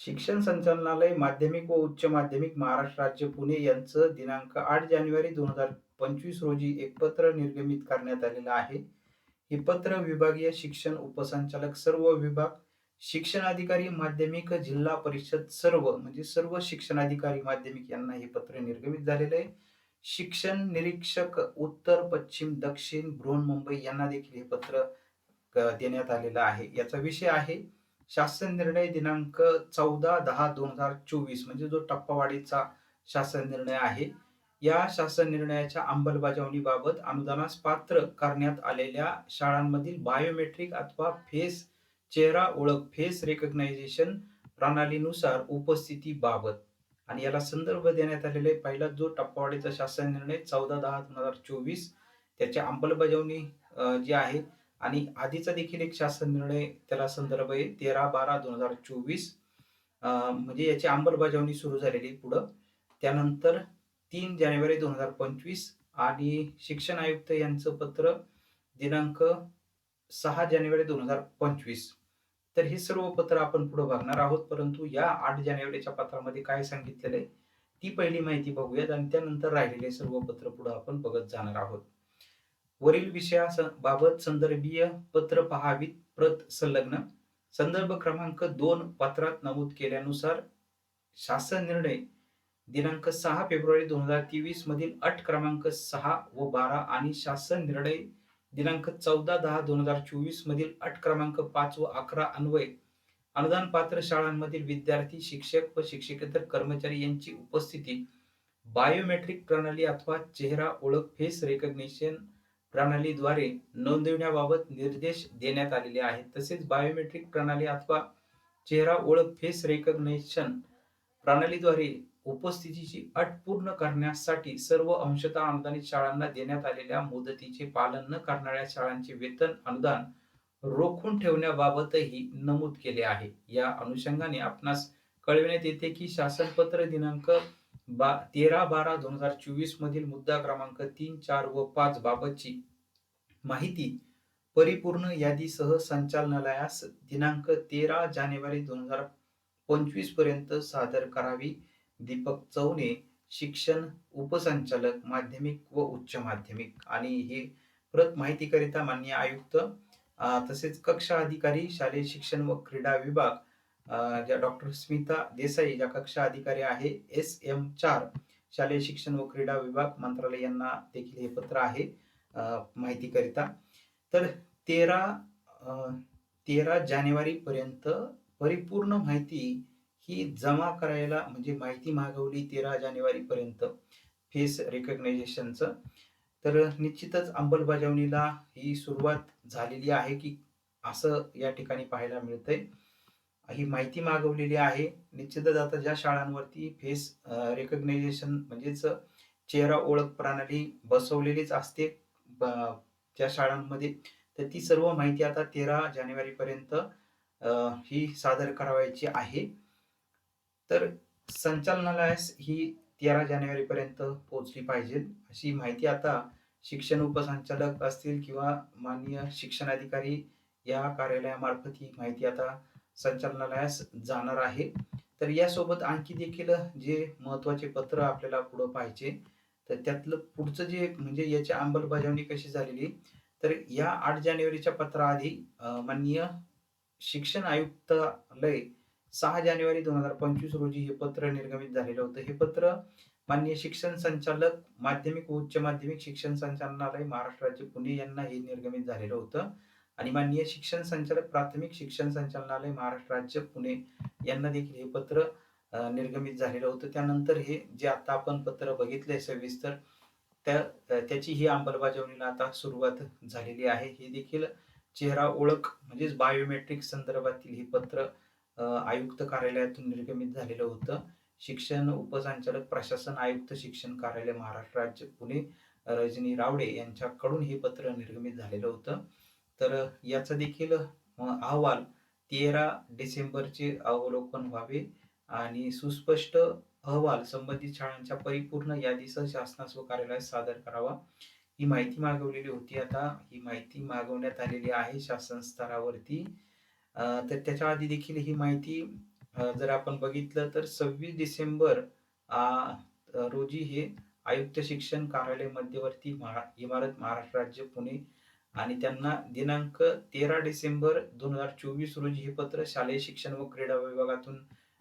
शिक्षण संचालनालय माध्यमिक व उच्च माध्यमिक महाराष्ट्र राज्य पुणे यांचं दिनांक आठ जानेवारी दोन हजार पंचवीस रोजी एक पत्र निर्गमित करण्यात आलेलं आहे. हे पत्र विभागीय शिक्षण उपसंचालक सर्व विभाग शिक्षण अधिकारी माध्यमिक जिल्हा परिषद सर्व म्हणजे सर्व शिक्षण अधिकारी माध्यमिक यांना हे पत्र निर्गमित झालेलं आहे. शिक्षण निरीक्षक उत्तर पश्चिम दक्षिण बृहन्मुंबई यांना देखील हे पत्र देण्यात आलेलं आहे. याचा विषय आहे शासन निर्णय दिनांक चौदा दहा दोन हजार चोवीस म्हणजे जो टप्पावाढीचा शासन निर्णय आहे या शासन निर्णयाच्या अंमलबजावणीबाबत अनुदानास पात्र करण्यात आलेल्या शाळांमधील बायोमेट्रिक अथवा फेस चेहरा ओळख फेस रेकग्नायझेशन प्रणालीनुसार उपस्थितीबाबत आणि याला संदर्भ देण्यात आलेले पहिला जो टप्पावाढीचा शासन निर्णय चौदा दहा दोन हजार चोवीस त्याची अंमलबजावणी जी आहे आणि आधीचा देखील एक शासन निर्णय त्याला संदर्भ आहे तेरा बारा दोन हजार चोवीस. म्हणजे याची अंमलबजावणी सुरू झालेली आहे पुढं. त्यानंतर तीन जानेवारी दोन हजार पंचवीस आणि शिक्षण आयुक्त यांचं पत्र दिनांक सहा जानेवारी दोन हजार पंचवीस. तर हे सर्व पत्र आपण पुढे बघणार आहोत परंतु या आठ जानेवारीच्या पत्रामध्ये काय सांगितलेलं आहे ती पहिली माहिती बघूयात आणि त्यानंतर राहिलेले सर्व पत्र पुढे आपण बघत जाणार आहोत. वरील विषयाबाबत संदर्भीय पत्र पहावीत प्रत संलग्न. संदर्भ क्रमांक दोन पत्रात नमूद केल्यानुसार शासन निर्णय दिनांक सहा फेब्रुवारी दोन हजार तेवीस मधील अट क्रमांक सहा व बारा आणि शासन निर्णय दिनांक चौदा दहा दोन हजार चोवीस मधील अट क्रमांक पाच व अकरा अन्वय अनुदान पात्र शाळांमधील विद्यार्थी शिक्षक व शिक्षकेतर कर्मचारी यांची उपस्थिती बायोमेट्रिक प्रणाली अथवा चेहरा ओळख फेस रेकग्निशन प्रणालीद्वारे नोंदविण्याबाबत निर्देश देण्यात आलेले आहेत. तसेच बायोमेट्रिक प्रणाली अथवा चेहरा ओळख फेस रेकग्नेशन प्रणालीद्वारे उपस्थितीची अट पूर्ण करण्यासाठी सर्व अंशतः अनुदानित शाळांना देण्यात आलेल्या मुदतीचे पालन न करणाऱ्या शाळांचे वेतन अनुदान रोखून ठेवण्याबाबतही नमूद केले आहे. या अनुषंगाने आपणास कळविण्यात येते की शासनपत्र दिनांक बा तेरा बारा दोन हजार चोवीस मधील मुद्दा क्रमांक तीन चार व पाच बाबतची माहिती परिपूर्ण यादीसह संचालनालयास दिनांक तेरा जानेवारी दोन हजार पंचवीसपर्यंत सादर करावी. दीपक चौने शिक्षण उपसंचालक माध्यमिक व उच्च माध्यमिक. आणि हे प्रत माहितीकरिता मान्य आयुक्त तसेच कक्षा अधिकारी शालेय शिक्षण व क्रीडा विभाग ज्या डॉक्टर स्मिता देसाई ज्या कक्षा अधिकारी आहे एस एम चार शालेय शिक्षण व क्रीडा विभाग मंत्रालय यांना देखील हे पत्र आहे माहितीकरिता. तर तेरा तेरा जानेवारी पर्यंत परिपूर्ण माहिती ही जमा करायला म्हणजे माहिती मागवली तेरा जानेवारी पर्यंत फेस रेकग्नायझेशनचं. तर निश्चितच अंमलबजावणीला ही सुरुवात झालेली आहे की असं या ठिकाणी पाहायला मिळतंय. ही माहिती मागवलेली आहे. निश्चितच आता ज्या शाळांवरती फेस रेकग्नायझेशन म्हणजेच चेहरा ओळख प्रणाली बसवलेलीच असते ब- त्या शाळांमध्ये तर ती सर्व माहिती आता तेरा जानेवारीपर्यंत ही सादर करावायची आहे. तर संचालनालयास ही तेरा जानेवारीपर्यंत पोहोचली पाहिजे. अशी माहिती आता शिक्षण उपसंचालक असतील किंवा माननीय शिक्षणाधिकारी या कार्यालयामार्फत ही माहिती आता संचालनालयास जाणार आहे. तर यासोबत आणखी देखील जे महत्त्वाचे पत्र आपल्याला पुढं पाहिजे तर त्यातलं पुढचं जे म्हणजे याची अंमलबजावणी कशी झालेली तर या आठ जानेवारीच्या पत्राआधी माननीय शिक्षण आयुक्तालय सहा जानेवारी दोन हजार पंचवीस रोजी हे पत्र निर्गमित झालेलं होतं. हे पत्र माननीय शिक्षण संचालक माध्यमिक उच्च माध्यमिक शिक्षण संचालनालय महाराष्ट्र राज्य पुणे यांना हे निर्गमित झालेलं होतं. आणि माननीय शिक्षण संचालक प्राथमिक शिक्षण संचालनालय महाराष्ट्र राज्य पुणे यांना देखील हे पत्र निर्गमित झालेलं होतं. त्यानंतर हे जे आता आपण पत्र बघितलंय सविस्तर त्या त्याची ही अंमलबजावणीला आता सुरुवात झालेली आहे. हे देखील चेहरा ओळख म्हणजेच बायोमेट्रिक संदर्भातील हे पत्र आयुक्त कार्यालयातून निर्गमित झालेलं होतं. शिक्षण उपसंचालक प्रशासन आयुक्त शिक्षण कार्यालय महाराष्ट्र राज्य पुणे रजनी रावडे यांच्याकडून हे पत्र निर्गमित झालेलं होतं. तर याचा देखील अहवाल तेरा डिसेंबरचे अवलोकन व्हावे आणि सुस्पष्ट अहवाल संबंधित शाळांच्या परिपूर्ण यादीसह शासनास व कार्यालयास सादर करावा. ही माहिती मागवलेली होती. आता ही माहिती मागवण्यात आलेली आहे शासन स्तरावरती. तर त्याच्या आधी देखील ही माहिती जर आपण बघितलं तर 26 डिसेंबर रोजी हे आयुक्त शिक्षण कार्यालय मध्यवर्ती इमारत महाराष्ट्र राज्य पुणे आणि त्यांना दिनांक 13 डिसेंबर 2024 रोजी हे पत्र शालेय शिक्षण व क्रीडा विभागातून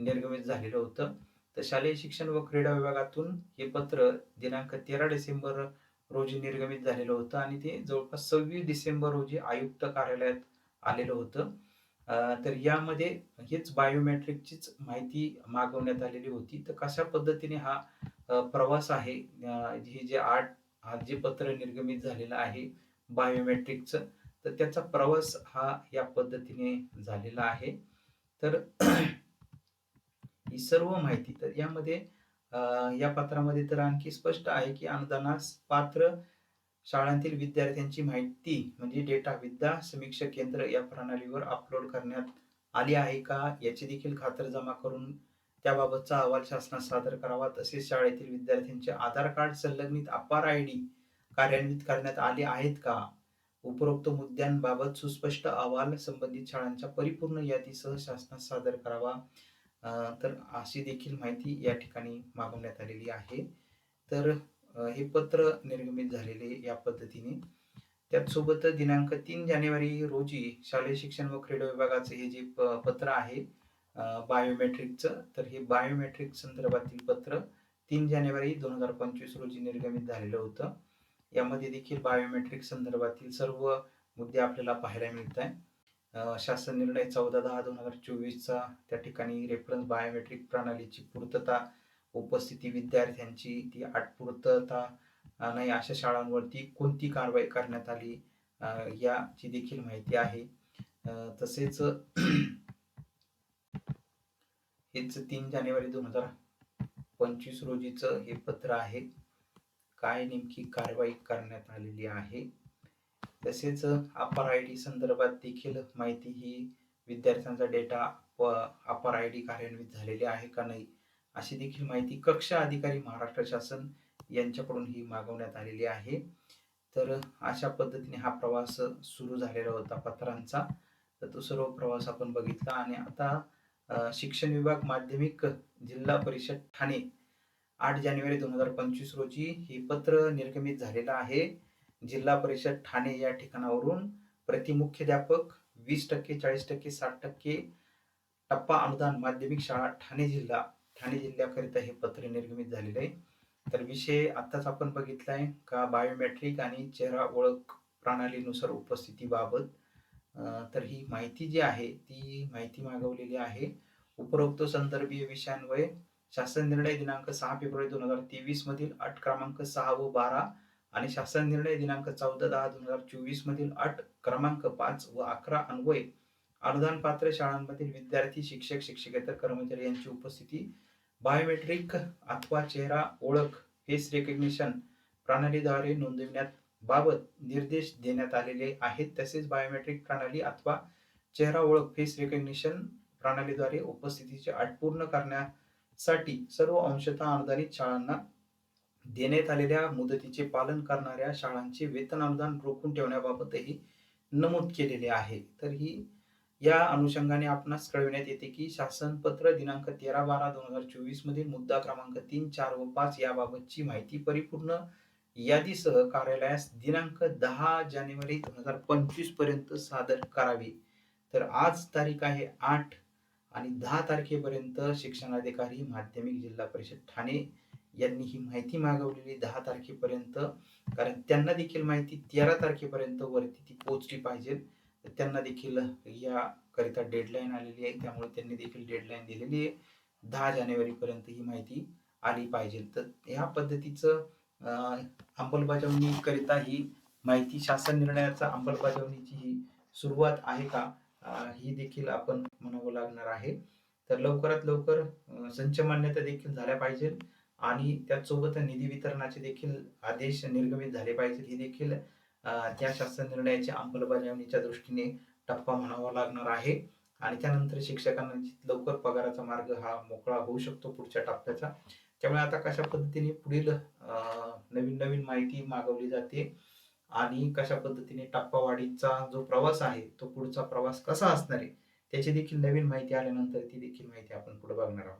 निर्गमित झालेलं होतं. तर शालेय शिक्षण व क्रीडा विभागातून हे पत्र दिनांक 13 डिसेंबर रोजी निर्गमित झालेलं होतं आणि ते जवळपास 26 डिसेंबर रोजी आयुक्त कार्यालयात आलेलं होतं. तर यामध्ये हेच बायोमॅट्रिकचीच माहिती मागवण्यात आलेली होती. तर कशा पद्धतीने हा प्रवास आहे हे जे आठ हा जे पत्र निर्गमित झालेलं आहे बायोमेट्रिकचं, तर त्याचा प्रवास हा या पद्धतीने झालेला आहे. तर ही सर्व माहिती तर यामध्ये या पत्रामध्ये तर आणखी स्पष्ट आहे, की अनुदानास पात्र शाळांतील विद्यार्थ्यांची माहिती म्हणजे डेटा विद्या समीक्षा केंद्र या प्रणालीवर अपलोड करण्यात आली आहे का? याची देखील खातरजमा करून त्याबाबतचा अहवाल शासनास सादर करावा. तसेच शाळेतील विद्यार्थ्यांचे आधार कार्ड संलग्नित अपार आय डी कार्यान्वित करण्यात आले आहेत का? उपरोक्त मुद्द्यांबाबत सुस्पष्ट अहवाल संबंधित शाळांच्या परिपूर्ण यादीसह शासनास सादर करावा. तर अशी देखील माहिती या ठिकाणी मागवण्यात आलेली आहे. तर हे पत्र निर्गमित झालेले या पद्धतीने. त्याचसोबत दिनांक तीन जानेवारी रोजी शालेय शिक्षण व क्रीडा विभागाचं हे जे प पत्र आहे बायोमेट्रिकचं, तर हे बायोमेट्रिक संदर्भातील पत्र तीन जानेवारी 2025 रोजी निर्गमित झालेलं होतं. यामध्ये देखील बायोमेट्रिक संदर्भातील सर्व मुद्दे आपल्याला पाहायला मिळत आहे. शासन निर्णय चौदा दहा दोन हजार चोवीसचा त्या ठिकाणी रेफरन्स बायोमेट्रिक प्रणालीची पूर्तता, उपस्थिती विद्यार्थ्यांची ती आटपूर्तता नाही अशा शाळांवरती कोणती कारवाई करण्यात आली याची देखील माहिती आहे. तसेच हेच तीन जानेवारी 2025 रोजीचं हे पत्र आहे. काय नेमकी कारवाई करण्यात आलेली आहे. तसेच अपार आयडी संदर्भात देखील माहिती ही विद्यार्थ्यांचा डेटा व अपार आयडी कार्यान्वित झालेले आहे का नाही, अशी देखील माहिती कक्ष अधिकारी महाराष्ट्र शासन यांच्याकडून ही मागवण्यात आलेली आहे. तर अशा पद्धतीने हा प्रवास सुरू झालेला होता पत्रांचा. तर तो सर्व प्रवास आपण बघितला आणि आता शिक्षण विभाग माध्यमिक जिल्हा परिषद ठाणे आठ जानेवारी 2025 रोजी हे पत्र निर्गमित झालेलं आहे. जिल्हा परिषद ठाणे या ठिकाणावरून प्रतिमुख्याध्यापक वीस टक्के चाळीस टक्के साठ टक्के टप्पा अनुदान माध्यमिक शाळा ठाणे जिल्हा, ठाणे जिल्ह्याकरिता हे पत्र निर्गमित झालेलं आहे. तर विषय आत्ताच आपण बघितला आहे का बायोमेट्रिक आणि चेहरा ओळख प्रणालीनुसार उपस्थितीबाबत तर ही माहिती जी आहे ती माहिती मागवलेली आहे. उपरोक्त संदर्भीय विषयांवर शासन निर्णय दिनांक सहा फेब्रुवारी 2023 मधील अट क्रमांक सहा व 12 आणि शासन निर्णय दिनांक 14/10/2024 मधील अट क्रमांक पाच व 11 अन्वये अनुदान पात्र शाळांमधील विद्यार्थी, शिक्षक, शिक्षकेतर कर्मचारी यांची उपस्थिती बायोमेट्रिक अथवा चेहरा ओळख फेस रिकग्निशन प्रणालीद्वारे नोंदविण्यात बाबत निर्देश देण्यात आलेले आहेत. तसेच बायोमेट्रिक प्रणाली अथवा चेहरा ओळख फेस रिकग्निशन प्रणालीद्वारे उपस्थितीची अट पूर्ण साठी सर्व अंशतः अनुदानित शाळांना देण्यात आलेल्या मुदतीचे पालन करणाऱ्या शाळांचे वेतन अनुदान रोखून ठेवण्याबाबतही नमूद केलेले आहे. तर ही या अनुषंगाने आपणास कळविण्यात येते की शासन पत्र दिनांक 13/12/2024 मधील मुद्दा क्रमांक 3, 4 व पाच याबाबतची माहिती परिपूर्ण यादीसह कार्यालयास दिनांक दहा जानेवारी 2025 पर्यंत सादर करावी. तर आज तारीख आहे आठ आणि दहा तारखेपर्यंत शिक्षणाधिकारी माध्यमिक जिल्हा परिषद ठाणे यांनी ही माहिती मागवलेली दहा तारखेपर्यंत कारण त्यांना देखील माहिती 13 तारखेपर्यंत वरती ती पोचली पाहिजे. तर त्यांना देखील याकरिता डेडलाईन आलेली आहे. त्यामुळे त्यांनी देखील डेडलाईन दिलेली आहे. दहा जानेवारीपर्यंत ही माहिती आली पाहिजे. तर ह्या पद्धतीचं अंमलबजावणीकरिता ही माहिती शासन निर्णयाचा अंमलबजावणीची ही सुरुवात आहे का? ही देखील आपण म्हणावं लागणार आहे. तर लवकरात लवकर संच मान्यता देखील झाल्या पाहिजे आणि त्याचसोबत निधी वितरणाचे देखील आदेश निर्गमित झाले पाहिजेत. ही देखील त्या शासन निर्णयाच्या अंमलबजावणीच्या दृष्टीने टप्पा म्हणावा लागणार आहे आणि त्यानंतर शिक्षकांना लवकर पगाराचा मार्ग हा मोकळा होऊ शकतो पुढच्या टप्प्याचा. त्यामुळे आता कशा पद्धतीने पुढील नवीन-नवीन माहिती मागवली जाते आणि कशा पद्धतीने टप्पावाढीचा जो प्रवास आहे, तो पुढचा प्रवास कसा असणार आहे, त्याची देखील नवीन माहिती आल्यानंतर ती देखील माहिती आपण पुढे बघणार आहोत.